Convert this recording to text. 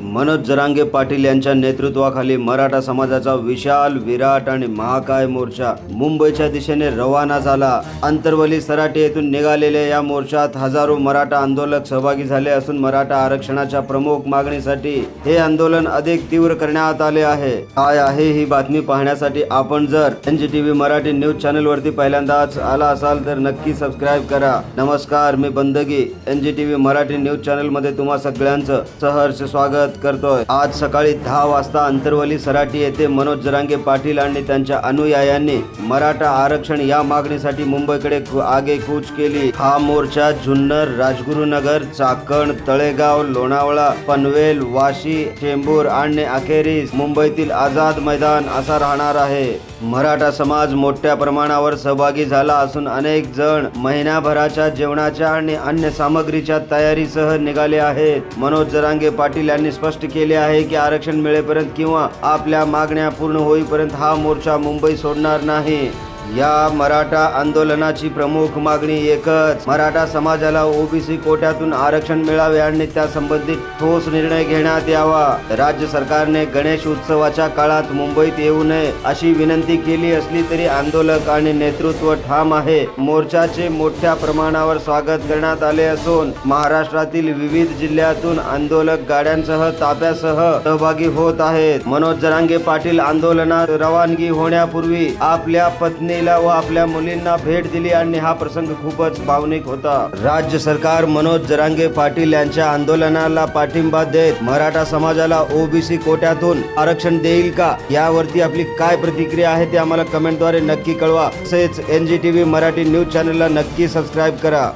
मनोज जरांगे पाटील यांच्या नेतृत्वाखाली मराठा समाजाचा विशाल विराट आणि महाकाय मोर्चा मुंबईच्या दिशेने रवाना झाला. अंतरवली सराटे येथून निघालेल्या या मोर्चात हजारो मराठा आंदोलक सहभागी झाले असून मराठा आरक्षणाच्या प्रमुख मागणीसाठी हे आंदोलन अधिक तीव्र करण्यात आले आहे. काय आहे ही बातमी पाहण्यासाठी आपण जर एनजीटीव्ही मराठी न्यूज चॅनल वरती पहिल्यांदाच आला असाल तर नक्की सबस्क्राईब करा. नमस्कार मी बंदगी. एनजीटीव्ही मराठी न्यूज चॅनलमध्ये तुम्हा सगळ्यांचं सहर्ष स्वागत. करतोय. आज सकाळी दहा वाजता अंतरवली सराटी येथे मनोज जरांगे पाटील आणि त्यांच्या अनुयायांनी मराठा आरक्षण या मागणीसाठी मुंबईकडे आगेकूच केली. हा मोर्चा जुन्नर राजगुरुनगर चाकण तळेगाव लोणावळा पनवेल वाशी चेंबूर आणि अखेरीस मुंबईतील आझाद मैदान असा राहणार आहे. मराठा समाज मोठ्या प्रमाणावर सहभागी झाला असून अनेक जण महिन्याभराच्या जेवणाच्या आणि अन्य सामग्रीच्या तयारीसह निघाले आहेत. मनोज जरांगे पाटील यांनी स्पष्ट केले आहे की आरक्षण मिळेपर्यंत किंवा आपल्या मागण्या पूर्ण होईपर्यंत हा मोर्चा मुंबई सोडणार नाही. या मराठा आंदोलनाची प्रमुख मागणी एकच. मराठा समाजाला ओबीसी कोट्यातून आरक्षण मिळावे आणि त्या संबंधित ठोस निर्णय घेण्यात यावा. राज्य सरकारने गणेश उत्सवाच्या काळात मुंबईत येऊ नये अशी विनंती केली असली तरी आंदोलक आणि नेतृत्व ठाम आहे. मोर्चाचे मोठ्या प्रमाणावर स्वागत करण्यात आले असून महाराष्ट्रातील विविध जिल्ह्यातून आंदोलक गाड्यांसह ताब्यासह सहभागी होत आहेत. मनोज जरांगे पाटील आंदोलनात रवानगी होण्यापूर्वी आपल्या पत्नी पत्नीला व आपल्या मुलींना भेट दिली आणि हा प्रसंग खूपच भावनिक होता. राज्य सरकार मनोज जरांगे पाटील यांच्या आंदोलनाला पाठिंबा देत मराठा समाजाला ओबीसी कोट्यातून आरक्षण देईल का? यावरती आपली काय प्रतिक्रिया आहे ते आम्हाला कमेंटद्वारे नक्की कळवा. तसेच एनजीटीव्ही मराठी न्यूज चॅनलला नक्की सबस्क्राईब करा.